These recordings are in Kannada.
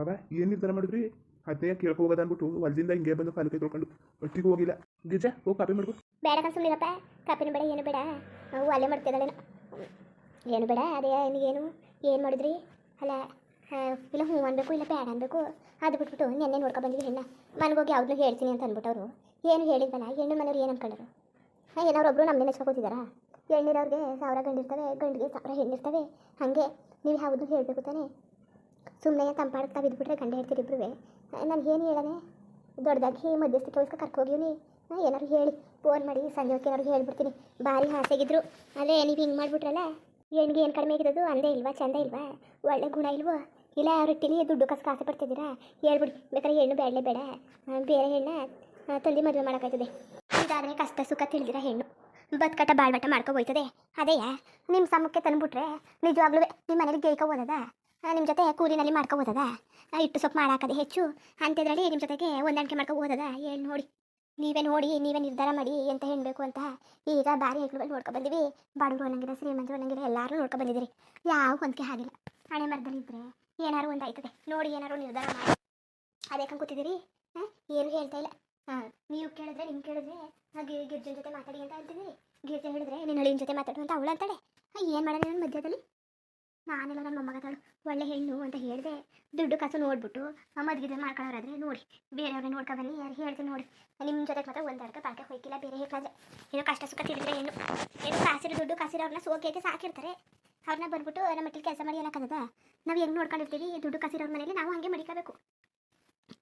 ಬಾಬಾ, ಏನು ನಿರ್ಧಾರ ಮಾಡಿದ್ರಿ? ಅದನ್ನೇ ಕೇಳ್ಕೊ ಹೋಗೋದು ಅಂದ್ಬಿಟ್ಟು ಹೊಲದಿಂದ ಹಿಂಗೆ ಬಂದು ಕಾಲು ಕೈ ತೊಳ್ಕೊಂಡು ಒಟ್ಟಿಗೆ ಹೋಗಿಲ್ಲ. ಗಿಜ ಹೋಗಿ ಕಾಪಿ ಮಾಡ್ಕೊ. ಬೇಡ ಕಸುಮಿರಪ್ಪ ಕಾಪಿನ ಬೇಡ, ಏನು ಬೇಡ. ನಾವು ಅಲ್ಲೇ ಮಾಡ್ತಿದ್ದಾಳೇನು ಏನು ಬೇಡ, ಅದೇ ಏನು? ಏನು ಮಾಡಿದ್ರಿ? ಅಲ್ಲ ಇಲ್ಲ ಹ್ಞೂ ಅನ್ಬೇಕು, ಇಲ್ಲ ಬೇಡ ಅನ್ಬೇಕು. ಅದು ಬಿಟ್ಬಿಟ್ಟು ನೆನ್ನೆ ನೋಡ್ಕೊ ಬಂದ್ವಿ ಹೆಣ್ಣ. ಹೋಗಿ ಯಾವ್ದನ್ನೂ ಹೇಳ್ತೀನಿ ಅಂತ ಅಂದ್ಬಿಟ್ಟು ಅವರು ಏನು ಹೇಳಿದ್ವಲ್ಲ, ಹೆಣ್ಣು ಮನೆಯವ್ರು ಏನು ಅನ್ಕೊಂಡರು? ಹಾಂ ಏನವ್ರೊಬ್ರು ನಮ್ಮನೆ ನೆಚ್ಕೋತಿದ್ದಾರಾ ಹೆಣ್ಣಿರೋರಿಗೆ ಸಾವಿರ ಗಂಡಿರ್ತವೆ, ಗಂಡಿಗೆ ಸಾವಿರ ಹೆಣ್ಣಿರ್ತವೆ. ಹಾಗೆ, ನೀವು ಯಾವುದು ಹೇಳಬೇಕು ತಾನೇ? ಸುಮ್ಮನೆ ತಂಪಾಡ್ತಾ ಬಿದ್ದುಬಿಟ್ರೆ ಗಂಡ ಹೇಳ್ತೀರಿ ಇಬ್ಬರು ನಾನು ಏನು ಹೇಳನೆ ದೊಡ್ಡದಾಗಿ ಮಧ್ಯಸ್ಥಿಕೆ ವಹಿಸ್ಕೊ ಕರ್ಕೋಗಿವ್ನಿ ಹಾಂ ಏನಾರು ಹೇಳಿ ಫೋನ್ ಮಾಡಿ ಸಂಜೆ ಹೊತ್ತು ಏನಾರು ಹೇಳ್ಬಿಡ್ತೀನಿ. ಭಾರಿ ಆಸೆಗಿದ್ರು ಅದೇ ನೀವು ಹಿಂಗೆ ಮಾಡಿಬಿಟ್ರಲ್ಲ? ಹೆಣ್ಣಿಗೆ ಏನು ಕಡಿಮೆ ಆಗಿರೋದು? ಅಂದೇ ಇಲ್ವಾ? ಚಂದ ಇಲ್ವಾ? ಒಳ್ಳೆ ಗುಣ ಇಲ್ವೋ? ಇಲ್ಲ, ರೊಟ್ಟಿಲಿ ದುಡ್ಡು ಕಸ ಆಸೆ ಪಡ್ತಿದ್ದೀರಾ? ಹೇಳ್ಬಿಡಿ, ಬೇಕಾದ್ರೆ ಹೆಣ್ಣು ಬೇಡಲೇ ಬೇಡ. ಬೇರೆ ಹೆಣ್ಣ ತಂದು ಮದುವೆ ಮಾಡೋಕ್ಕಾಯ್ತದೆ. ಇದಾದರೆ ಕಷ್ಟ ಸುಖ ತಿಳಿದಿರ ಹೆಣ್ಣು. ಬದುಕಟ ಬಾಳ್ಬಟ ಮಾಡ್ಕೊ ಹೋಯ್ತದೆ. ಅದೇಯಾ? ನಿಮ್ಮ ಸಮಕ್ಕೆ ತಂದುಬಿಟ್ರೆ ನಿಜವಾಗ್ಲೂ ನಿಮ್ಮ ಮನೇಲಿ ಗೇಯ್ಕೊ ಹೋದದ? ನಿಮ್ಮ ಜೊತೆ ಕೂಲಿನಲ್ಲಿ ಮಾಡ್ಕೊ ಹೋದದ? ಇಟ್ಟು ಸೊಪ್ಪು ಮಾಡಾಕದೆ ಹೆಚ್ಚು. ಅಂಥದ್ರಲ್ಲಿ ನಿಮ್ಮ ಜೊತೆಗೆ ಹೊಂದಾಣಿಕೆ ಮಾಡ್ಕೊ ಹೋದದ? ಹೇಳಿ ನೋಡಿ. ನೀವೇ ನೋಡಿ, ನೀವೇ ನಿರ್ಧಾರ ಮಾಡಿ ಎಂತ ಹೇಳಬೇಕು ಅಂತ. ಈಗ ಬಾರಿ ಹೆಗ್ಲು ನೋಡ್ಕೊ ಬಂದಿವಿ. ಬಡವರು ಅನ್ನಂಗಿಲ್ಲ, ಶ್ರೀಮಂತರು ಅನ್ನಂಗಿಲ್ಲ ಎಲ್ಲರೂ ನೋಡ್ಕೊ ಬಂದಿದ್ದೀರಿ ಯಾವ ಹೊಂದಿಕೆ ಆಗಿಲ್ಲ ಹಣೆ ಮರದಲ್ಲಿ ಇದ್ರೆ ಏನಾರು ಒಂದಾಯ್ತದೆ. ನೋಡಿ ಏನಾರು ನಿರ್ಧಾರ ಮಾಡಿ. ಅದೇ ಕೂತಿದ್ದೀರಿ? ಹಾಂ ಏನು ಹೇಳ್ತಾ ಇಲ್ಲ. ಹಾಂ ನೀವು ಕೇಳಿದ್ರೆ ನಿಮ್ಗೆ ಕೇಳಿದ್ರೆ ಗಿರ್ಜನ್ ಜೊತೆ ಮಾತಾಡಿ ಅಂತ ಅಂತಿದ್ದೀರಿ ಗಿರ್ಜ ಹೇಳಿದ್ರೆ, ನಿನ್ನ ಹಳಿನ ಜೊತೆ ಮಾತಾಡು ಅಂತ ಅವಳು ಅಂತಾಳೆ. ಏನು ಮಾಡೋಣ ಮಧ್ಯದಲ್ಲಿ? ನಾನೆಲ್ಲ ನನ್ನ ಮೊಮ್ಮಗದಳು ಒಳ್ಳೆ ಹೆಣ್ಣು ಅಂತ ಹೇಳಿದೆ, ದುಡ್ಡು ಕಾಸು ನೋಡ್ಬಿಟ್ಟು ಮದ್ಗಿದ್ರೆ ಮಾಡ್ಕೊಳ್ಳೋರಾದ್ರೆ ನೋಡಿ. ಬೇರೆಯವ್ರನ್ನ ನೋಡ್ಕೊ ಬನ್ನಿ, ಯಾರು ಹೇಳ್ತೀನಿ ನೋಡಿ. ನಿಮ್ಮ ಜೊತೆ ಮಾತ್ರ ಒಂದೆರಡು ಪಾಕ ಹೋಯ್ಕಿಲ್ಲ, ಬೇರೆ ಹೇಳ್ಕೊಂಡ್ರೆ ಏನೋ ಕಷ್ಟ ಸುಖ ತಿಳಿದ್ರೆ ಏನು ಏನೋ ಕಾಸಿರೋ ದುಡ್ಡು ಕಾಸಿರೋರ್ನ ಸೋಕೇಕೆ ಸಾಕಿರ್ತಾರೆ. ಅವ್ರನ್ನ ಬಂದ್ಬಿಟ್ಟು ನಮ್ಮ ಮಟ್ಟಿಗೆ ಕೆಲಸ ಮಾಡಿ ಏನಕ್ಕದ ನಾವು ಹೆಂಗೆ ನೋಡ್ಕೊಂಡಿರ್ತೀವಿ ದುಡ್ಡು ಕಾಸಿರೋರ ಮನೇಲಿ ನಾವು ಹಂಗೆ ಮಡಿಕೋಬೇಕು.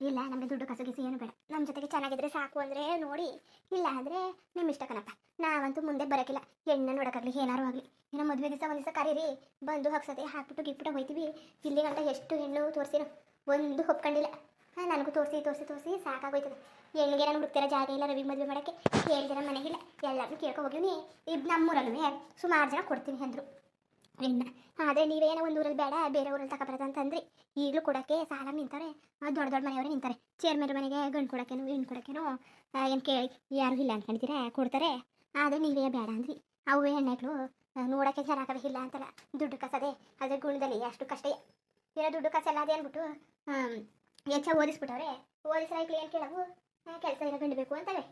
ಇಲ್ಲ, ನಮಗೆ ದುಡ್ಡು ಕಸಿಗೆ ಏನು ಬೇಡ. ನಮ್ಮ ಜೊತೆಗೆ ಚೆನ್ನಾಗಿದ್ರೆ ಸಾಕು ಅಂದರೆ ನೋಡಿ, ಇಲ್ಲ ಅಂದರೆ ನಿಮ್ಮ ಇಷ್ಟ ಕಣಪ್ಪ. ನಾವಂತೂ ಮುಂದೆ ಬರೋಕ್ಕಿಲ್ಲ ಹೆಣ್ಣು ನೋಡೋಕ್ಕಾಗಲಿ, ಏನಾರು ಆಗಲಿ. ಏನೋ ಮದುವೆ ದಿವಸ ಒಂದು ದಿವಸ ಕರೀರಿ. ಬಂದು ಹಾಕ್ಸತೆ ಹಾಕ್ಬಿಟ್ಟು ಗಿಟ್ಬಿಟ್ಟು ಹೋಯ್ತೀವಿ. ಇಲ್ಲಿ ಗಂಟ ಎಷ್ಟು ಹೆಣ್ಣು ತೋರಿಸಿರೋ ಒಂದು ಒಪ್ಕೊಂಡಿಲ್ಲ. ನನಗೂ ತೋರಿಸಿ ತೋರಿಸಿ ತೋರಿಸಿ ಸಾಕಾಗೋಯ್ತದೆ. ಹೆಣ್ಣಿಗೆ ನಾನು ಹುಡುಕ್ತಿರೋ ಜಾಗ ಇಲ್ಲ, ರವಿ ಮದುವೆ ಮಾಡೋಕ್ಕೆ. ಕೇಳಿದಿರ ಮನೆಗಿಲ್ಲ. ಎಲ್ಲರೂ ಕೇಳ್ಕೊ ಹೋಗಿವ್ನಿ ಇದು ನಮ್ಮೂರಲ್ಲೂ ಸುಮಾರು ಜನ ಕೊಡ್ತೀನಿ ಅಂದರು. ಹೆಣ್ಣ ಆದರೆ ನೀವೇನೋ ಒಂದು ಊರಲ್ಲಿ ಬೇಡ, ಬೇರೆ ಊರಲ್ಲಿ ತಗೊಬರೋದು ಅಂತಂದ್ರಿ. ಈಗಲೂ ಕೊಡೋಕ್ಕೆ ಸಾಲ ನಿಂತಾರೆ ದೊಡ್ಡ ದೊಡ್ಡ ಮನೆಯವರೇ ನಿಂತಾರೆ. ಚೇರ್ಮನ್ ಮನೆಗೆ ಗಂಡು ಕೊಡೋಕ್ಕೇನು ಹೆಣ್ಣು ಕೊಡೋಕ್ಕೇನು ಏನು ಕೇಳಿ, ಯಾರು ಇಲ್ಲ ಅನ್ಕೊಂಡಿದ್ದೀರಾ? ಕೊಡ್ತಾರೆ. ಆದರೆ ನೀವೇ ಬೇಡ ಅಂದ್ರಿ. ಅವು ಹೆಣ್ಣೆಗಳು ನೋಡೋಕ್ಕೆ ಚೆನ್ನಾಗವೇ ಇಲ್ಲ ಅಂತಲ್ಲ. ದುಡ್ಡು ಕಸದೆ ಅದ್ರ ಗುಣದಲ್ಲಿ ಅಷ್ಟು ಕಷ್ಟ. ಇರೋ ದುಡ್ಡು ಕಸ ಎಲ್ಲ ಅದೇ ಅಂದ್ಬಿಟ್ಟು ಹೆಚ್ಚ ಓದಿಸ್ಬಿಟ್ಟವ್ರೆ ಓದಿಸ್ರಾಯ್ಕ್ಲಿ ಏನು ಕೇಳವು? ಕೆಲಸ ಇರೋ ಗಂಡು ಬೇಕು ಅಂತವೆ.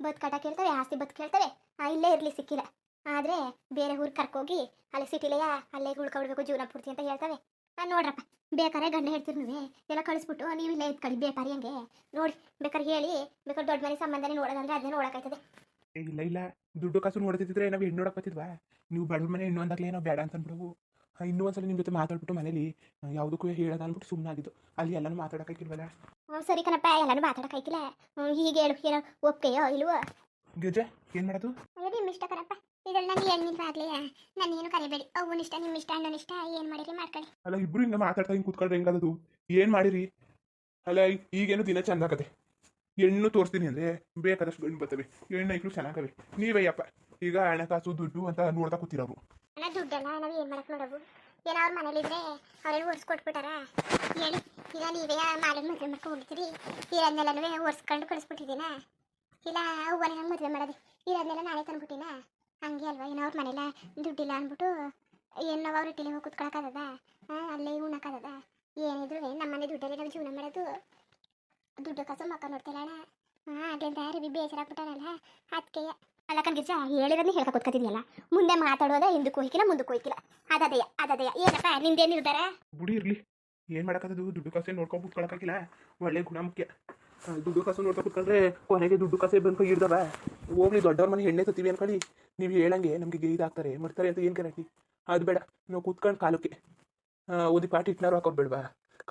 ಬದುಕಾಟ ಕೇಳ್ತವೆ, ಆಸ್ತಿ ಬದುಕು ಕೇಳ್ತವೆ. ಇಲ್ಲೇ ಇರಲಿ ಸಿಕ್ಕಿಲ್ಲ. ಆದರೆ ಬೇರೆ ಊರ್ ಕರ್ಕೋಗಿ ಅಲ್ಲಿ ಸಿಟಿಲೆಯ ಅಲ್ಲೇ ಉಳ್ಕೊಬಿಡ್ಬೇಕು ಜೀವನ ಪೂರ್ತಿ ಅಂತ ಹೇಳ್ತವೆ. ನೋಡ್ರಪ್ಪ ಬೇಕಾರೆ ಗಂಡ ಹೇಳ್ತಿರ್ನುವೆ ನೀವೇ ಎಲ್ಲ ಕಳಿಸ್ಬಿಟ್ಟು ನೀವು ಇಲ್ಲೇ ಇದ್ಕೊಳ್ಳಿ ಬೇಕಾರಿ ಹಂಗೆ. ನೋಡಿ ಬೇಕಾರೆ ಹೇಳಿ ಬೇಕಾದ್ರೆ ದೊಡ್ಡ ಮನೆ ಸಂಬಂಧನೇ ನೋಡೋದಂದ್ರೆ ಅದನ್ನೇ ನೋಡೋಕ್ಕಾಯ್ತದೆ. ಇಲ್ಲ ಇಲ್ಲ ದುಡ್ಡು ಕಾಸು ನೋಡ್ತಿದ್ರೆ ನಾವು ಹೆಣ್ಣು ನೋಡಕ್ ಬತ್ತಿದ್ವಾ ನೀವು ಬಡವ್ರ ಮನೆ ಹೆಣ್ಣು ಅಂದಾಗಲೇ ಏನೋ ಬೇಡ ಅಂತ ಅಂದ್ಬಿಡವು. ಇನ್ನೂ ಒಂದ್ಸಲ ನಿಮ್ಮ ಜೊತೆ ಮಾತಾಡ್ಬಿಟ್ಟು ಮನೇಲಿ ಯಾವುದಕ್ಕೂ ಹೇಳೋದು ಅಂದ್ಬಿಟ್ಟು ಸುಮ್ಮನಾಗಿದ್ದು ಅಲ್ಲಿ ಎಲ್ಲಾನು ಮಾತಾಡೋಕ್ಕಾಗಿಲ್ವಲ್ಲ ಸರಿ ಕಣಪ್ಪ ಎಲ್ಲಾನು ಮಾತಾಡೋಕ್ಕಾಯ್ತಿಲ್ಲ ಹ್ಞೂ ಹೀಗೆ ಹೇಳು ಏನೋ ಒಪ್ಕೆಯೋ ಇಲ್ವೋ? ಗಿರ್ಜ ಏನು ಮಾಡೋದು? ಅದೇ ನಿಮ್ಮ ಇಷ್ಟ ಕಣಪ್ಪ ಇದ್ರಲ್ಲಿ ನನಗೆ ಹೆಣ್ಣಿಲ್ವಾಗ್ಲಿ ಏನು ಕರಿಬೇಡಿ. ಅವ್ವನ ಇಷ್ಟ ನಿಮ್ಮ ಇಷ್ಟ ಅಣ್ಣನ ಇಷ್ಟ ಏನು ಮಾಡಿರಿ ಮಾಡ್ಕೊಳ್ಳಿ. ಅಲ್ಲ ಇಬ್ರು ಹಿಂಗೆ ಮಾತಾಡ್ತಾ ಹಿಂಗೆ ಕೂತ್ಕೊಂಡ್ರೆ ಹೆಂಗದದು? ಏನು ಮಾಡಿರಿ? ಅಲ್ಲ ಈಗೇನು ದಿನ ಚಂದ ಆಗತ್ತೆ ಹೆಣ್ಣು ತೋರಿಸ್ತೀನಿ ಅಂದ್ರೆ ಬೇಕಾದಷ್ಟು ಗಂಡು ಬರ್ತವೆ. ಹೆಣ್ಣು ಐಕ್ಳು ಚೆನ್ನಾಗವೆ. ನೀವೇ ಯಪ್ಪ ಈಗ ಹಣಕಾಸು ದುಡ್ಡು ಅಂತ ನೋಡ್ತಾ ಕೂತಿರೋರು ಅಣ್ಣ ದುಡ್ಡಲ್ಲ ನಾವು ಏನು ಮಾಡಕ್ ನೋಡವು ಏನೋ ಅವ್ರ ಮನೇಲಿದ್ರೆ ಅವ್ರೇನು ಒರ್ಸ್ಕೊಟ್ಬಿಟ್ಟಾರ? ಹೇಳಿ ಈಗ ನೀವೇ ಮಾಲಿನ ಮದುವೆ ಮಾಡ್ಕೊಂಡು ಹೋಗ್ತೀರಿ ಇರೋದ್ನೆಲ್ಲನೂ ಒರ್ಸ್ಕೊಂಡು ಕಳಿಸ್ಬಿಟ್ಟಿದ್ದೀನ ಇಲ್ಲ ಹೂವನ ಹೆಂಗೆ ಮದುವೆ ಮಾಡೋದು. ಇರೋದ್ನೆಲ್ಲ ನಾನೇ ತಂದ್ಬಿಟ್ಟಿನ? ಹಂಗೆ ಅಲ್ವಾ? ಏನೋ ಅವ್ರ ಮನೆಯಲ್ಲ ದುಡ್ಡಿಲ್ಲ ಅಂದ್ಬಿಟ್ಟು ಏನು ಅವ್ರ ಇಟ್ಟಿಲಿ ಹೋಗಿ ಕುತ್ಕೊಳಕ್ಕಾಗದ ಅಲ್ಲೇ ಉಣ್ಣಕ್ಕಾಗದ ಏನಿದ್ರು ನಮ್ಮ ಮನೆ ದುಡ್ಡಲ್ಲಿ ನಾವು ಜೀವನ ಮಾಡೋದು. ದುಡ್ಡು ಕಾಸು ಮಕ್ಕ ನೋಡ್ತಿಲ್ಲ ಅಣ್ಣ. ಹಾಂ ಬಿ ರವಿ ಬೇಜಾರಾಗ್ಬಿಟ್ಟಾನಲ್ಲ ಅದಕ್ಕೆ ಅಲ್ಲ ಕಣ್ಗಿರ್ಜ ಹೇಳಿರೋದನ್ನ ಹೇಳ್ಕೊ ಕೂತ್ಕೊತಿದ್ಯಲ್ಲ? ಮುಂದೆ ಮಾತಾಡೋದ ಹಿಂದಕ್ಕೆ ಹೋಯ್ಕಿಲ್ಲ, ಮುಂದಕ್ಕೆ ಹೋಯ್ಕಿಲ್ಲ. ಅದದೆಯ ಅದದೆಯ? ಏನಪ್ಪ, ನಿಂದೇನು ನಿರ್ಧಾರ? ಬುಡಿ ಇರಲಿ. ಏನು ಮಾಡೋಕ್ಕದು ದುಡ್ಡು ಕಾಸೆ ನೋಡ್ಕೊಂಡು ಕೂತ್ಕೊಳಕ್ಕಾಗಿಲ್ಲ ಒಳ್ಳೆ ಗುಣ ಮುಖ್ಯ. ದುಡ್ಡು ಕಾಸು ನೋಡ್ತಾ ಕುತ್ಕೊಂಡ್ರೆ ಕೊನೆಗೆ ದುಡ್ಡು ಕಾಸೆ ಬಂದು ಇಡ್ದವ ಹೋಗ್ಲಿ ದೊಡ್ಡವ್ರ ಮನೆ ಹೆಣ್ಣೆ ತತ್ತೀವಿ ಅನ್ಕೊಳ್ಳಿ. ನೀವು ಹೇಳಂಗೆ ನಮಗೆ ಇದಾಗ್ತಾರೆ. ಮಾಡ್ತಾರೆ ಅಂತ ಏನು ಗ್ಯಾರಂಟಿ ಅದು ಬೇಡ. ನಾವು ಕೂತ್ಕೊಂಡು ಕಾಲಕ್ಕೆ ಓದಿ ಪಾಠ ಇಟ್ನಾರು ಹಾಕೋದು ಬೇಡವಾ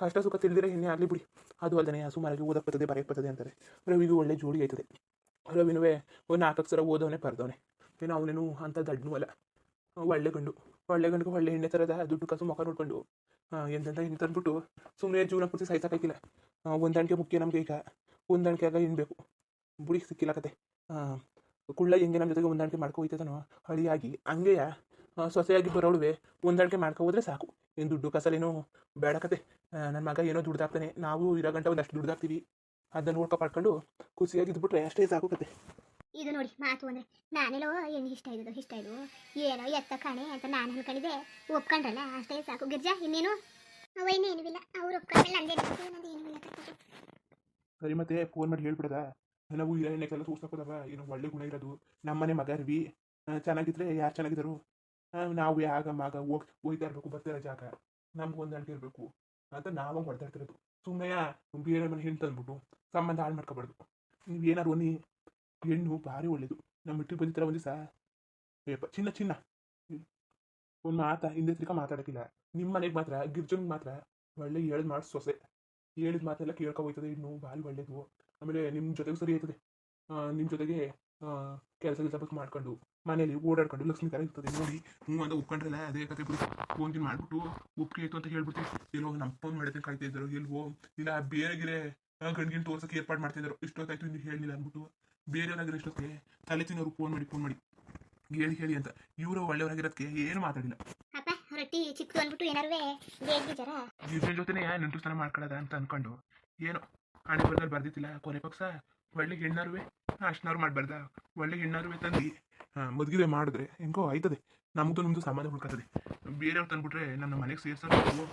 ಕಷ್ಟ ಸುಖ ತಿಳಿದಿರ ಹೆಣ್ಣೆ ಆಗಲಿ ಬಿಡಿ. ಅದು ಅಲ್ಲದೆ ಸುಮಾರಾಗಿ ಓದಕ್ಕೆ ಬರ್ತದೆ ಬರೆಯಕ್ಕೆ ಬರ್ತದೆ ಅಂತಾರೆ. ರವಿಗೂ ಒಳ್ಳೆ ಜೋಡಿ ಆಯ್ತದೆ. ರವಿನುವೆ ಒಂದು ನಾಲ್ಕು ಅಕ್ಷರ ಓದವನೇ ಬರ್ದವನೇ ಏನೋ ಅವನೇನು ಅಂತ ದಡ್ಡನೂ ಅಲ್ಲ. ಒಳ್ಳೆ ಗಂಡು. ಒಳ್ಳೆ ಗಂಡು ಒಳ್ಳೆ ಹೆಣ್ಣೆ ಥರದ ದುಡ್ಡು ಕಾಸು ಮುಖ ನೋಡ್ಕೊಂಡು ಎಂತೆಂತ ಹೆಣ್ಣು ತಂದ್ಬಿಟ್ಟು ಸುಮ್ಮನೆ ಜೀವನ ಪೂರ್ತಿ ಸಾಯ್ಸಕ್ಕಾಗಿಲ್ಲ ಹೊಂದಾಣಿಕೆ ಮುಖ್ಯ ನಮಗೆ ಈಗ ಹೊಂದಾಣಿಕೆ ಆಗ ಏನು ಬೇಕು? ಬುಡಿ ಸಿಕ್ಕಿಲ್ಲ ಕತೆ. ಕುಳ್ಳ ಹೆಂಗೆ ನಮ್ಮ ಜೊತೆಗೆ ಹೊಂದಾಣಿಕೆ ಮಾಡ್ಕೊ ಹಳಿಯಾಗಿ, ಹಂಗೆಯ ಸೊಸೆಯಾಗಿ ಬರೋಳುವೆ ಹೊಂದಾಣಿಕೆ ಮಾಡ್ಕೊ ಹೋದ್ರೆ ಸಾಕು. ಏನು ದುಡ್ಡು ಕಸಲೇನೋ ಬೇಡ ಕತೆ. ನನ್ನ ಮಗ ಏನೋ ದುಡ್ದಾಕ್ತಾನೆ ನಾವು ಇರೋ ಗಂಟೆ ಒಂದಷ್ಟು ದುಡ್ದಾಕ್ತೀವಿ ಅದನ್ನ ನೋಡ್ಕೊ ಪಡ್ಕೊಂಡು ಖುಷಿಯಾಗಿ ಇದ್ಬಿಟ್ರೆ ಅಷ್ಟೇ ಸಾಕು ಕತೆ. ಇದು ನೋಡಿ, ಮಾತು ಅಂದ್ರೆ ನಾನೆಲ್ಲೋ ಹೆಣ್ಣು ಇಷ್ಟ ಇದ್ದು ಇಷ್ಟ ಇದು ಏನೋ ಎತ್ತ ಕಾಣೆ ಅಂತ ನಾನು ಅನ್ಕೊಂಡಿದ್ದೆ. ಒಪ್ಕೊಂಡ್ರಲ್ಲ, ಅಷ್ಟೇ ಸಾಕು. ಗಿರ್ಜಾ, ಇನ್ನೇನು? ಅವ ಇನ್ನೇನು ಇಲ್ಲ. ಅವ್ರು ಒಪ್ಕೊಂಡ್ಮೇಲೆ ನಂದೇನು ನಂದು ಏನೂ ಇಲ್ಲ ಸರಿ ಮತ್ತೆ ಫೋನ್ ಮಾಡಿ ಹೇಳ್ಬಿಡದ? ನಾವು ಎಣ್ಣೆಗೆಲ್ಲ ತೋರ್ಸಕ್ಕೋದವ ಏನೋ ಒಳ್ಳೆ ಗುಣ ಇರೋದು. ನಮ್ಮನೆ ಮಗ ರವಿ ಚೆನ್ನಾಗಿದ್ರೆ ಯಾರು ಚೆನ್ನಾಗಿದ್ದರು? ನಾವು ಯಾಗ ಮಗ ಹೋಗ್, ಹೋಯ್ತಾ ಇರಬೇಕು, ಬರ್ತಾ ಇರೋ ಜಾಗ. ನಮ್ಗೊಂದು ಅಂಟಿ ಇರಬೇಕು ಅಂತ ನಾವು ಹೊಡೆದಾಡ್ತಿರೋದು ಸುಮ್ಮನೆ ಬೇರೆ ಮನೆ ಹಿಂದೆ ತಂದ್ಬಿಟ್ಟು ಸಂಬಂಧ ಹಾಳು ಮಾಡ್ಕೋಬಾರ್ದು. ನೀವು ಏನಾರು ಒನ್ನಿ ಹೆಣ್ಣು ಭಾರಿ ಒಳ್ಳೇದು. ನಮ್ಮ ಹಿಟ್ಟಿಗೆ ಬಂದಿತ್ತರ ಒಂದು ದಿವಸ ಏಪ ಚಿನ್ನ ಚಿನ್ನ. ಒಂದು ಮಾತಾ, ಹಿಂದೆ ತಿರ್ಕ ಮಾತಾಡೋಕ್ಕಿಲ್ಲ. ನಿಮ್ಮ ಮನೆಗೆ ಮಾತ್ರ, ಗಿರ್ಜನ್ಗೆ ಮಾತ್ರ ಒಳ್ಳೆ ಹೇಳಿದ ಮಾಡಿ ಸೊಸೆ. ಹೇಳಿದ ಮಾತೆಲ್ಲ ಕೇಳ್ಕೊ ಹೋಯ್ತದೆ, ಇನ್ನು ಭಾರಿ ಒಳ್ಳೇದು. ಆಮೇಲೆ ನಿಮ್ಮ ಜೊತೆಗೆ ಸರಿ ಆಯ್ತದೆ. ನಿಮ್ಮ ಜೊತೆಗೆ ಕೆಲಸ ಕೆಲಸ ಬಸ್ ಮಾಡ್ಕೊಂಡು ಮನೇಲಿ ಓಡಾಡ್ಕೊಂಡು ಲಕ್ಷ್ಮಿ ಥರ ಇರ್ತದೆ. ನೋಡಿ, ಹ್ಞೂ ಅಂತ ಒಪ್ಕೊಂಡ್ರಲ್ಲ, ಅದೇ ಕತೆ ಬಿಡಿ. ಫೋನ್ ಗಿನ್ ಮಾಡ್ಬಿಟ್ಟು, ಒಪ್ಪಿಗೆ ಅಂತ ಹೇಳ್ಬಿಡ್ತೀವಿ ಎಲ್ಲೋ ನಮ್ಮ ಫೋನ್ ಮಾಡಿದ್ರೆ ಕಾಯ್ತಾ ಇದ್ರು ಎಲ್ವೋ ಇಲ್ಲ, ಬೇರೆ ಗಿರೆ ಗಂಡ್ಗಿನ್ ತೋರ್ಸಕ್ಕೆ ಏರ್ಪಾಡು ಮಾಡ್ತಿದ್ರು ಇಷ್ಟೊತ್ತಾಯ್ತು, ಇನ್ನು ಹೇಳಿಲ್ಲ ಅಂದ್ಬಿಟ್ಟು. ಬೇರೆಯವ್ರಾಗಿರೋ ಇಷ್ಟೊತ್ತಿಗೆ ತಲೆ ತಿನ್ನೋರು ಫೋನ್ ಮಾಡಿ ಫೋನ್ ಮಾಡಿ. ಹೇಳಿ ಹೇಳಿ ಅಂತ. ಇವರು ಒಳ್ಳೆಯವರಾಗಿರೋದಕ್ಕೆ ಏನು ಮಾತಾಡಿಲ್ಲ. ಅಪ್ಪ ರೊಟ್ಟಿ ಚಿಕ್ಕದು ಅಂದ್ಬಿಟ್ಟು ಏನಾರು ಬೇಗ ಜರ? ಇದ್ರ ಜೊತೆನೆ ನೆಂಟು ಸ್ನಾನ ಮಾಡ್ಕೊಳ್ಳೋದ ಅಂತ ಅನ್ಕೊಂಡು ಏನು ಹಣೆ ಬರ್ದಲ್ಲಿ ಬರ್ದಿತ್ತಿಲ್ಲ ಕೊನೆ ಪಕ್ಷ. ಒಳ್ಳೆ ಹೆಣ್ಣಾರುವೆ ಅಷ್ಟನವ್ರು ಮಾಡಬಾರ್ದ? ಒಳ್ಳೆ ಹೆಣ್ಣಾರುವೆ ತಂದು ಮದುವೆ ಮಾಡಿದ್ರೆ ಹೆಂಗೋ ಆಯ್ತದೆ. ನಮ್ದು ನಿಮ್ದು ಸಂಬಂಧ ಹುಡ್ಕತ್ತದೆ ಬೇರೆಯವ್ರು ತಂದ್ಬಿಟ್ರೆ ನನ್ನ ಮನೆಗೆ ಸೇರ್ಸೋದು ನೀನು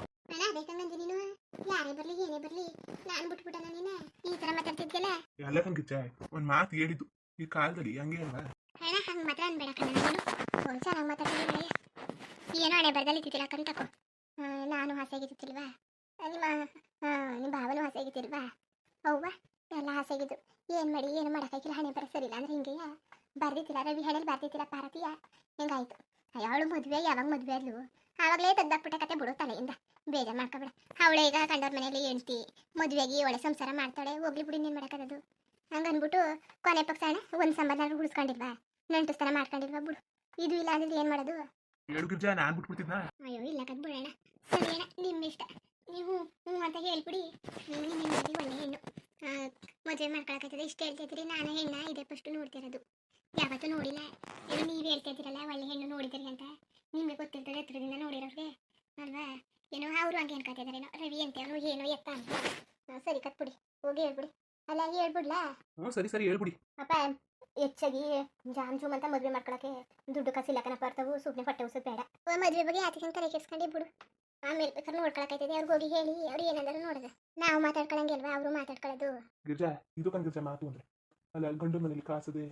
ಯಾರೇ ಬರ್ಲಿ ಏನೇ ಬರಲಿ ನಾನು ಬಿಟ್ಬಿಟ್ಟಲ್ಲ ನೀನ? ಈ ತರ ಮಾತಾಡ್ತಿದ್ಯಲ್ಲ? ಎಲ್ಲ ಕನ್ಕಿಚ್ಚ ಒಂದ್ ಮಾತು ಹೇಳಿದ್ದು. ಈ ಕಾಲದಲ್ಲಿ ಹಂಗೆ ಅಲ್ವಾ? ಹಂಗ ಹಂಗೆ ಮಾತ್ರ ಅನ್ಬೇಡ ಏನು ನಾನು. ಒಂದು ಚೆನ್ನಾಗಿ ಮಾತಾಡ್ತಿದ್ದಿಲ್ಲ ಏನೋ ಹಣೆ ಬರ್ದಲ್ಲಿ ಇದ್ದಿದ್ದಿಲ್ಲ ಕಣ್ ನಾನು ಹಾಸಾಗಿದ್ದಿಲ್ವಾ ನಿಮ್ಮ ನಿಮ್ಮ ಭಾವನೂ ಹಾಸಾಗಿದ್ದಿಲ್ವಾ ಅವ್ವ ಎಲ್ಲ ಹಾಸಾಗಿದ್ದು ಏನು ಮಾಡಿ ಏನು ಮಾಡೋಕ್ಕಾಗಿಲ್ಲ ಹಣೆ ಬರ ಸರಿಲ್ಲ ಅಂದ್ರೆ ಹಿಂಗೆಯ? ಬರ್ದಿತ್ತಿಲ್ಲ ರವಿ ಹಣೆಲಿ ಬರ್ದಿತ್ತಿಲ್ಲ ಪಾರತಿಯ ಹೆಂಗಾಯ್ತು? ಅವಳು ಮದುವೆ ಯಾವಾಗ ಮದುವೆ ಆದ್ಲು ಆವಾಗಲೇ ತೆಗ್ದಾಕ್ಬಿಟ್ಟ ಕತೆ ಬಿಡು ತಲೆಯಿಂದ ಬೇಜಾರು ಮಾಡ್ಕೊಬೇಡ. ಅವಳು ಈಗ ಕಂಡವ್ರ ಮನೆಯಲ್ಲಿ ಹೆಂಡ್ತಿ ಮದುವೆಗೆ ಒಳ್ಳೆ ಸಂಸಾರ ಮಾಡ್ತಾಳೆ. ಹೋಗ್ಲಿ ಬಿಡಿ ನೀನು ಮಾಡೋಕ್ಕದು ಹಂಗೆ ಅಂದ್ಬಿಟ್ಟು ಕೊನೆ ಪಕ್ಷ ಅಣ್ಣ ಒಂದು ಸಂಬಂಧ ಉಳಿಸ್ಕೊಂಡಿಲ್ವಾ? ಸ್ಥಾನ ಮಾಡ್ಕೊಂಡಿಲ್ವಾ ಬಿಡು. ಇದು ಇಲ್ಲ ಅಂದ್ರೆ ಏನು ಮಾಡೋದು? ಹೇಳು ಗಿರ್ಜ ನಾನು ಬಿಟ್ಬಿಡ್ತಿದ್ನ? ಅಯ್ಯೋ ಇಲ್ಲ ಕದ್ ಬಿಡೋಣ ಸರಿ ಅಣ್ಣ ನಿಮ್ಮ ಇಷ್ಟ. ನೀವು ಹ್ಞೂ ಅಂತ ಹೇಳ್ಬಿಡಿ. ನೀವು ನಿಮ್ಮ ಮನೆಯಲ್ಲಿ ಒಳ್ಳೆ ಹೆಣ್ಣು. ಮದುವೆ ಮಾಡ್ಕೊಳಕತ್ತದೆ ಇಷ್ಟ ಹೇಳ್ತಿದ್ರಿ ನಾನು ಹೆಣ್ಣ ಇದೇ ಫಸ್ಟ್ ನೋಡ್ತಿರೋದು. ಯಾವತ್ತೂ ನೋಡಿಲ್ಲ. ಏನು ನೀವು ಹೇಳ್ತಾ ಇದ್ದೀರಲ್ಲ ಒಳ್ಳೆ ಹೆಣ್ಣು ನೋಡಿದಿರಿ ಅಂತ. ನಿಮಗೆ ಗೊತ್ತಿರ್ತದೆ ಹತ್ರದಿಂದ ನೋಡಿರೋರಿಗೆ ಅಲ್ವಾ? ಏನೋ ಅವರು ಹಂಗೆ ಅನ್ಕೊತಿದಾರೇನೋ ರವಿ ಅಂತ ಅವನು ಏನೋ ಎತ್ತ ಅಂತ. ಹಾಂ ಸರಿ ಕತ್ಬಿಡಿ ಹೋಗಿ ಹೇಳ್ಬಿಡಿ. ಅಲ್ಲ ಹೇಳ್ಬಿಡ್ಲಾ? ಹ್ಞೂ ಸರಿ ಸರಿ ಹೇಳ್ಬಿಡಿ. ಅಪ್ಪ ಹೆಚ್ಚಾಗಿ ಜಾಮ್ ಜೂಮ್ ಅಂತ ಮದುವೆ ಮಾಡ್ಕೊಳಕ್ಕೆ ದುಡ್ಡು ಕಸಿ ಲೆಕ್ಕನ ಕಣಪ್ಪ ಬರ್ತಾವು ಸುಮ್ಮನೆ ಹೊಟ್ಟೆ ಉಸದ್ ಬೇಡ. ಮದುವೆ ಬಗ್ಗೆ ಆತಕ್ಕೆ ತಲೆ ರೇಖಿಸ್ಕೊಂಡು ಬಿಡು. ಆಮೇಲೆ ಬೇಕಾದ್ರೆ ನೋಡ್ಕೊಳಕೈತದೆ ಅವ್ರಿಗೆ ಹೋಗಿ ಹೇಳಿ ಅವ್ರು ಏನಂದ್ರೆ ನೋಡಿದೆ. ನಾವು ಮಾತಾಡ್ಕೊಳಂಗಿಲ್ವಾ? ಅವರು ಮಾತಾಡ್ಕೊಳ್ಳೋದು ಗಿರ್ಜಾ ಇದು ಕಣ್ ಗಿರ್ಜಾ ಮಾತು ಅಂದ್ರೆ. ಅಲ್ಲ ಗಂಡು ಮನೇಲಿ ಕಾಸದೆ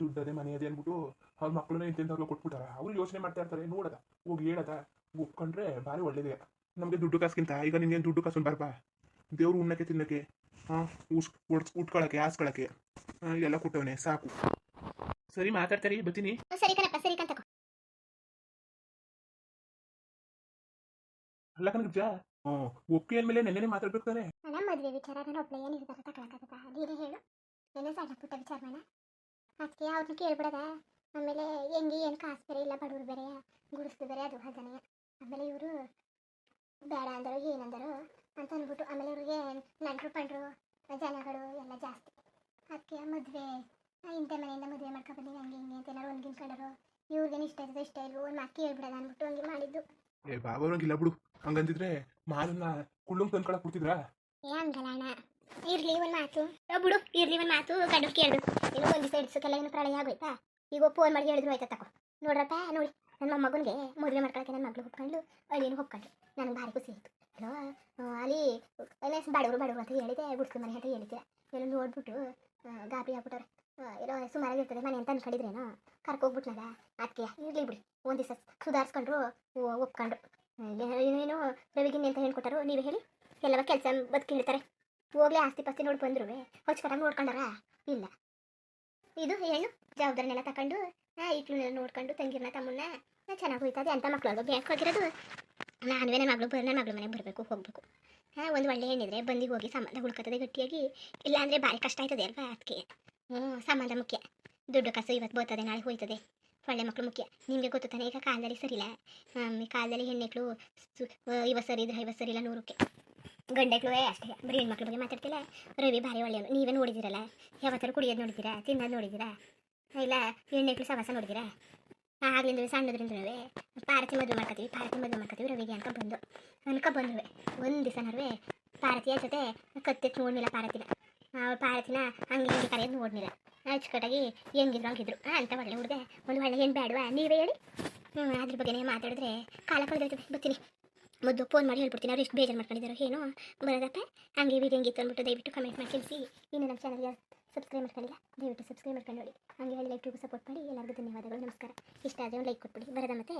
ದುಡ್ಡದೆ ಮನೆ ಅದೇ ಅಂದ್ಬಿಟ್ಟು ಅವ್ರ ಮಕ್ಕಳನ್ನ ಇಂತಿಂತವ್ರಿಗೆ ಕೊಟ್ಬಿಟ್ಟಾರ. ಅವ್ರು ಯೋಚನೆ ಮಾಡ್ತಾ ಇರ್ತಾರೆ ನೋಡದ ಹೋಗಿ ಹೇಳದ ಒಪ್ಕೊಂಡ್ರೆ ಭಾರಿ ಒಳ್ಳೇದೇ. ನಮಗೆ ದುಡ್ಡು ಕಾಸ್ಕಿಂತ ಈಗ ನಿನ್ನೇನು ದುಡ್ಡು ಕಾಸು ಬರ್ಬಾ ದೇವ್ರು ಉಣ್ಣಕ್ಕೆ ತಿನ್ನಕ್ಕೆ ಹಾಂ ಉಸ್ ಉಡ್ಸ್ ಉಟ್ಕೊಳಕ್ಕೆ ಹಾಸ್ಕೊಳಕ್ಕೆ ಎಲ್ಲ ಕೊಟ್ಟವನೆ ಸಾಕು. ಸರಿ ಮಾತಾಡ್ತಾರೆ ಬರ್ತೀನಿ. ಸರಿ ಕಣಪ್ಪ ಸರಿ ಕಂತ ಅಲ್ಲ ಗಿರ್ಜಾ ಹ್ಞೂ ಒಪ್ಪಿಗೆ ಅಂದಮೇಲೆ ನೆನ್ನೆನೆ ಮಾತಾಡ್ಬೇಕು ತಾನೆ. ನಮ್ಮ ಮದುವೆ ವಿಚಾರ ನಾನು ಒಬ್ಬನೇ ನಿರ್ಧಾರ ತಗೊಳಕತ್ತ ನೀನೇ ಹೇಳು. ನೆನ್ನೆ ಸಣ್ಣ ಪುಟ್ಟ ವಿಚಾರ ಮಾಡ. ಅದಕ್ಕೆ ಅವ್ರನ್ನ ಕೇಳ್ಬಿಡದ? ಆಮೇಲೆ ಹೆಂಗೆ ಏನು ಕಾಸು ಬೇರೆ ಇಲ್ಲ ಬಡವ್ರು ಬೇರೆ ಗುಡಿಸ್ದು ಬೇರೆ ಅದು ಹಾಗೆ ಆಮೇಲೆ ಇವರು ಬೇಡ ಅಂದರು ಏನಂದರು ಅಂತ ಅಂದ್ಬಿಟ್ಟು ಆಮೇಲೆ ಇವ್ರಿಗೆ ನಂಟರು ಪಂಡ್ರು ಜನಗಳು ಎಲ್ಲ ಜಾಸ್ತಿ. ಅದಕ್ಕೆ ಮದುವೆ ಇಂಥ ಮನೆಯಿಂದ ಮದುವೆ ಮಾಡ್ಕೊಬಂದಿನಿ ಹಂಗೆ ಹಿಂಗೆ ಅಂತ ಏನಾರು ಒಂದು ಕಂಡರು ಇವ್ರಿಗೇನು ಇಷ್ಟ ಇರ್ತದೆ ಇಷ್ಟ ಇಲ್ವೋ ಒಂದು ಮಾತು ಕೇಳ್ಬಿಡೋದ ಅಂದ್ಬಿಟ್ಟು ಹಂಗೆ ಮಾಡಿದ್ದು. ಏ ಬಾಬರಂಗಿಲ್ಲ ಬಿಡು. ಹಂಗಂದಿದ್ರೆ ಮಾಲನ್ನ ಕುಳ್ಳಂಗ್ ತಂದ್ಕೊಳಕ್ ಕೊಡ್ತಿದ್ರಾ? ಏ ಹಂಗಲ್ಲ ಅಣ್ಣ ಇರ್ಲಿ ಒಂದು ಮಾತು. ಬಿಡು, ಇರ್ಲಿ ಒಂದು ಮಾತು ಗಂಡು ಕೇಳು ಇನ್ನು ಒಂದು ದಿವಸ ಇಡ್ಸೋಕ್ಕೆಲ್ಲ ಏನು ಪ್ರಳಯ ಆಗೋಯ್ತಾ? ಈಗ ಫೋನ್ ಮಾಡಿ ಹೇಳಿದ್ರು ಆಯ್ತಾ ತಕೋ. ನೋಡ್ರಪ್ಪ, ನೋಡಿ ನನ್ನ ಮಗನ್ಗೆ ಮದುವೆ ಮಾಡ್ಕೊಳಕ್ಕೆ ನನ್ನ ಮಗಳು ಒಪ್ಕೊಂಡು ಅಳಿಯನ್ನು ಒಪ್ಕೊಂಡ್ರು ನನಗೆ ಭಾರಿ ಖುಷಿ ಆಯಿತು. ಅಲ್ವಾ ಅಲ್ಲಿ ಎಲ್ಲ ಬಡವರು ಬಡವರು ಅಂತ ಹೇಳಿದೆ ಗುಡ್ಸ್ಲ ಮನೆ ಅಂತ ಹೇಳಿದ್ದೆ ಎಲ್ಲ ನೋಡ್ಬಿಟ್ಟು ಗಾಬರಿ ಆಗ್ಬಿಟ್ಟವ್ರೆ. ಏನೋ ಸುಮಾರಾಗಿರ್ತದೆ ಮನೆ ಅಂತ ಅನ್ಕೊಂಡಿದ್ರೇನೋ? ಹೋಗ್ಬಿಟ್ನಲ್ಲ? ಅದಕ್ಕೆ ಇರಲಿ ಬಿಡಿ. ಒಂದು ದಿವಸ ಸುಧಾರಿಸ್ಕೊಂಡ್ರು ಒಪ್ಕೊಂಡ್ರು. ಏನೇನು ರವಿಗಿನ್ನಿ ಅಂತ ಹೇಳ್ಕೊಟ್ಟರು. ನೀವೇ ಹೇಳಿ. ಎಲ್ಲವ ಕೆಲಸ ಬದುಕಿ ಹೇಳ್ತಾರೆ ಹೋಗ್ಲಿ, ಆಸ್ತಿ ಪಾಸ್ತಿ ನೋಡಿ ಬಂದ್ರು. ಹೊಚ್ಕರಾಗಿ ನೋಡ್ಕೊಂಡಾರ ಇಲ್ಲ. ಇದು ಹೆಣ್ಣು ಜವಾಬ್ದಾರಿನೆಲ್ಲ ತಕೊಂಡು ಇಟ್ಲನ್ನೆಲ್ಲ ನೋಡ್ಕೊಂಡು ತಂಗಿರ್ನ ತಮ್ಮನ್ನ ಚೆನ್ನಾಗಿ ಹೋಯ್ತದೆ. ಅಂತ ಮಕ್ಳು ಅದು? ಬ್ಯಾಂಕ್ ಹೋಗಿರೋದು? ನಾನುವೇ ನನ್ನ ಮಗಳು ಬರ್ ನನ್ನ ಮಗಳ ಮನೆಗೆ ಬರಬೇಕು, ಹೋಗ್ಬೇಕು. ಹಾಂ ಒಂದು ಒಳ್ಳೆ ಹೆಣ್ಣಿದ್ರೆ ಬಂದಿಗೆ ಹೋಗಿ ಸಂಬಂಧ ಹುಡ್ಕೋತದೆ ಗಟ್ಟಿಯಾಗಿ. ಇಲ್ಲ ಅಂದರೆ ಭಾರಿ ಕಷ್ಟ ಆಯ್ತದೆ ಅಲ್ವಾ ಅದಕ್ಕೆ ಹ್ಞೂ, ಸಂಬಂಧ ಮುಖ್ಯ. ದುಡ್ಡು ಕಸು ಇವತ್ತು ಬರ್ತದೆ, ನಾಳೆ ಹೋಯ್ತದೆ. ಒಳ್ಳೆ ಮಕ್ಕಳು ಮುಖ್ಯ. ನಿಮಗೆ ಗೊತ್ತು ತಾನೇ, ಈಗ ಕಾಲದಲ್ಲಿ ಸರಿಲ್ಲ. ಕಾಲದಲ್ಲಿ ಹೆಣ್ಮಕ್ಳು ಸು ಇವತ್ತು ಸರಿ ಇದ್ರೆ ಐವತ್ತು ಸರಿ ಇಲ್ಲ ನೂರಕ್ಕೆ. ಗಂಡೆಗಳು ಅಷ್ಟೇ. ಬರೀ ಹೆಣ್ಮಕ್ಳ ಬಗ್ಗೆ ಮಾತಾಡ್ತಿಲ್ಲ. ರವಿ ಭಾರಿ ಒಳ್ಳೆಯವನು ನೀವೇ ನೋಡಿದಿರಲ್ಲ? ಯಾವತ್ತಾರು ಕುಡಿಯೋದು ನೋಡಿದ್ದೀರಾ ತಿನ್ನೋದು ನೋಡಿದ್ದೀರಾ ಇಲ್ಲ ಹೆಣ್ಣೆಕ್ಳು ಸವಾಸ ನೋಡಿದ್ದೀರಾ ಆಗ್ಲಿಂದ ಸಣ್ಣದ್ರಿಂದಲೇ ಪಾರತಿ ಮದುವೆ ಮಾಡ್ಕೊತೀವಿ ಪಾರತಿ ಮದುವೆ ಮಾಡ್ಕೊತೀವಿ ರವಿಗೆ ಅಂತ ಬಂದು. ಅನ್ಕ ಬಂದ್ರುವೆ. ಒಂದು ದಿವಸ ನಡುವೆ ಪಾರತಿಯ ಜೊತೆ ಕತ್ತೆ ನೋಡ್ನಿಲ್ಲ ಪಾರತಿನ ಅವಳು ಪಾರತಿನ ಹಂಗೆ ಹಿಂಗೆ ಕರೆಯೋದು ನೋಡ್ನಿಲ್ಲ. ಅಚ್ಚುಕಟ್ಟಾಗಿ ಹೆಂಗಿದ್ರು ಹಂಗಿದ್ರು. ಅಂತ ಒಳ್ಳೆ ಹುಡುಗ. ಒಂದು ಒಳ್ಳೆ ಏನು ಬೇಡವಾ ನೀವೇ ಹೇಳಿ. ಹ್ಞೂ ಅದ್ರ ಬಗ್ಗೆನೇ ಮಾತಾಡಿದ್ರೆ ಕಾಲ ಕಳೆದೋಯ್ತದೆ ಬರ್ತೀನಿ. ಮೊದಲು ಫೋನ್ ಮಾಡಿ ಹೇಳ್ಬಿಡ್ತೀನಿ, ಅವ್ರು ಎಷ್ಟು ಬೇಜಾರು ಮಾಡ್ಕೊಂಡಿದ್ದಾರೋ ಏನೋ ಬರೋದಪ್ಪ? ಹಂಗೆ ವಿಡಿಯೋ ಹೆಂಗಿತ್ತು ಅಂದ್ಬಿಟ್ಟು ದಯವಿಟ್ಟು ಕಮೆಂಟ್ ಮಾಡಿ ತಿಳಿಸಿ ಇನ್ನು ನಮ್ಮ ಚಾನಲ್ಗೆ ಸಬ್ಸ್ಕ್ರೈಬ್ ಮಾಡ್ಕೊಂಡಿಲ್ಲ, ದಯವಿಟ್ಟು ಸಬ್ಸ್ಕ್ರೈಬ್ ಮಾಡ್ಕೊಂಡು ನೋಡಿ. ಹಂಗೆ ಹೇಳಿ ಲೈಕ್ ಸಪೋರ್ಟ್ ಮಾಡಿ, ಎಲ್ಲರಿಗೂ ಧನ್ಯವಾದಗಳು, ನಮಸ್ಕಾರ. ಇಷ್ಟ ಆದರೆ ಲೈಕ್ ಕೊಟ್ಬಿಡಿ. ಬರೋದ ಮತ್ತೆ?